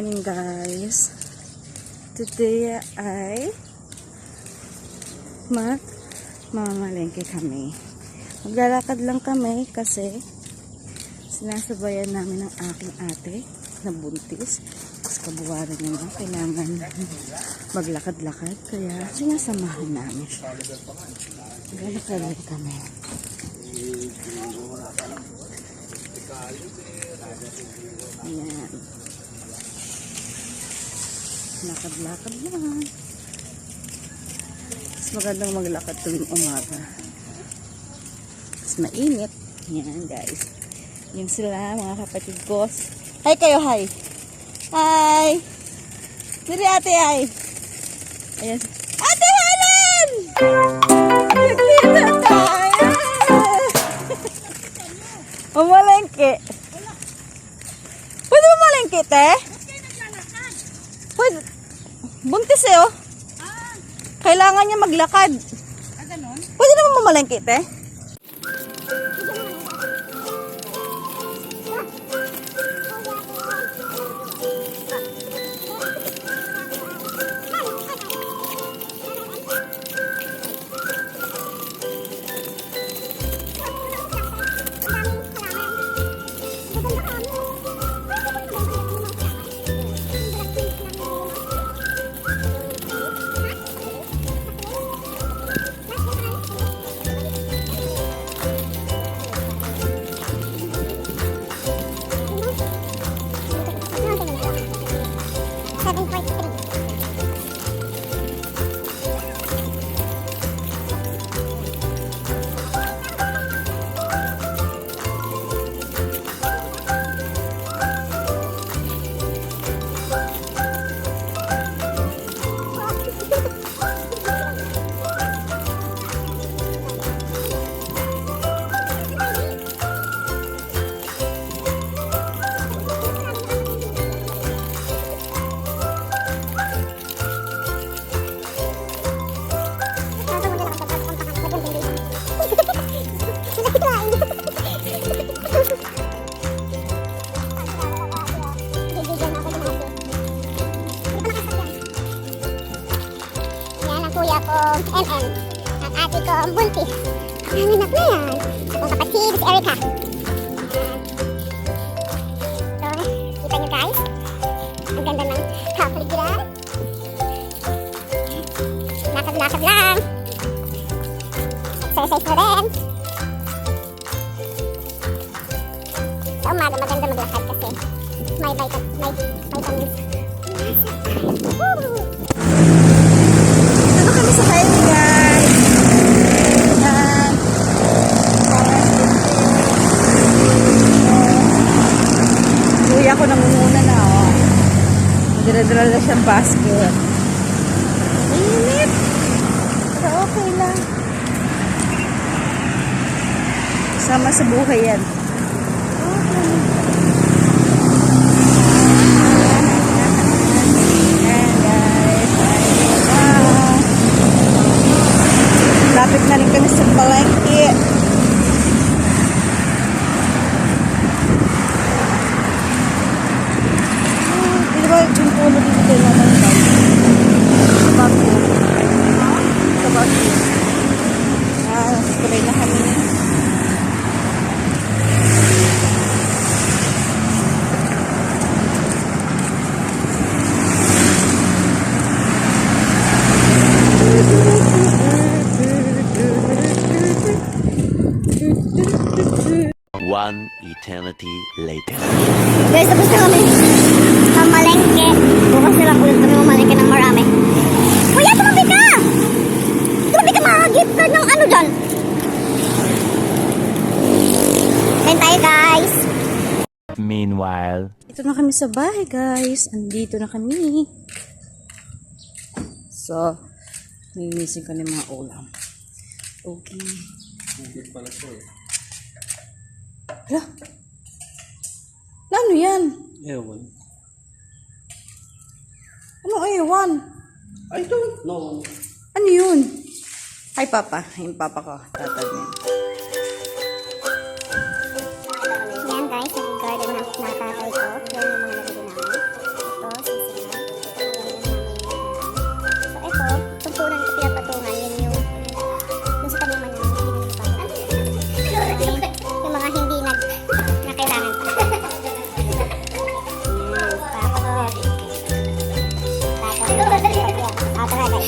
morning guys. Today ay mag mamalengke kami. Maglalakad lang kami kasi sinasabayan namin ng aking ate na buntis. Tapos kabuwaran niya na kailangan maglakad-lakad. Kaya sinasamahan namin. Maglalakad lang kami. Ayan. Lakad-lakad lang. Mas magandang maglakad tuwing umaga. Mas mainit. Yan guys. Yan sila mga kapatid ko. Hi kayo, hi. Hi. Diri ate, hi. Ayan. Ate Helen! Nagkita tayo! Umalengke. Pwede mo malengke, te? Pwede. Buntis eh, oh. Kailangan niya maglakad. Ah, ganun? Pwede naman mamalengke, te? MM. At ate ko, Buntis. Ang anak na yan. Ang kapatid, si Erica. So, kita nyo guys. Ang ganda ng kapaligiran. Lakad-lakad lang. Exercise na rin. Sa umaga maganda maglakad kasi may vita- may vitamins. Woo! Dito kami sa highway, guys. Ayan. Kuya ko nangunguna na, oh. Dira-dira na siyang basket. Init. Pero okay lang. Sama sa buhay yan. Ayan, guys. Wow. Lapit na rin kami sa palengke. Ah, Di ba yung puno dito tayo naman guys? Sa Baguio. Sa Baguio. Ah, tuloy na kami. One eternity later. Guys, tapos na kami sa malengke. Bukas na lang ulit kami mamalengke ng marami. Kuya, tumabi ka! Tumabi ka, mag-gift card ng ano dyan. Kain tayo, guys. Meanwhile, Ito na kami sa bahay, guys. Andito na kami. So, nilinisin ko na yung mga ulam. Okay. Hala? Na ano yan? Ewan. Ano ewan? I don't know. Ano yun? Ay, papa. Yung papa ko. Tatagin. Yan, guys.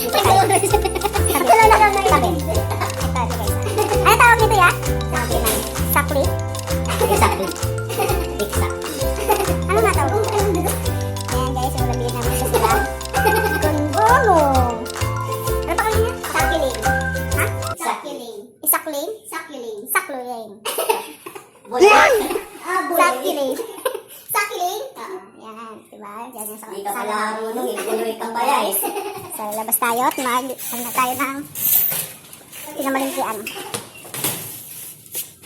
Tabi. Ito, ito guys. Ano tawag nito ya? Sakli. Sakli. Tiksak. Ano nga tawag? Ayan guys, yung labihin namin sa sila. Gunbono. Ano pa kanya? Sakiling. Ha? Sakiling. Isakling? Sakiling. Sakluling. Ah, bulan. Sakiling. Sakiling? Oo. Yan. Diba? Yan yung sa Hindi ka pala marunong. Inuloy ka pala eh. So, labas tayo at mag... Ano tayo ng... Pinamalintian.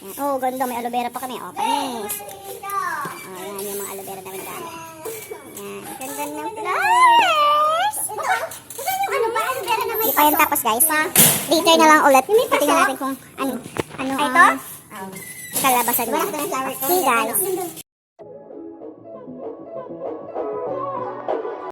Yan. Oh, ganda. May aloe vera pa kami. Oh, panis. Oh, yan yung mga aloe vera namin gamit. Yan. Ganda ng flowers. Ito. Ano ba? Aloe vera naman. Di pa yan tapos, guys. Later na lang ulit. Tingnan natin kung ano. Ano Ito? Um, kalabasan niya. See, guys.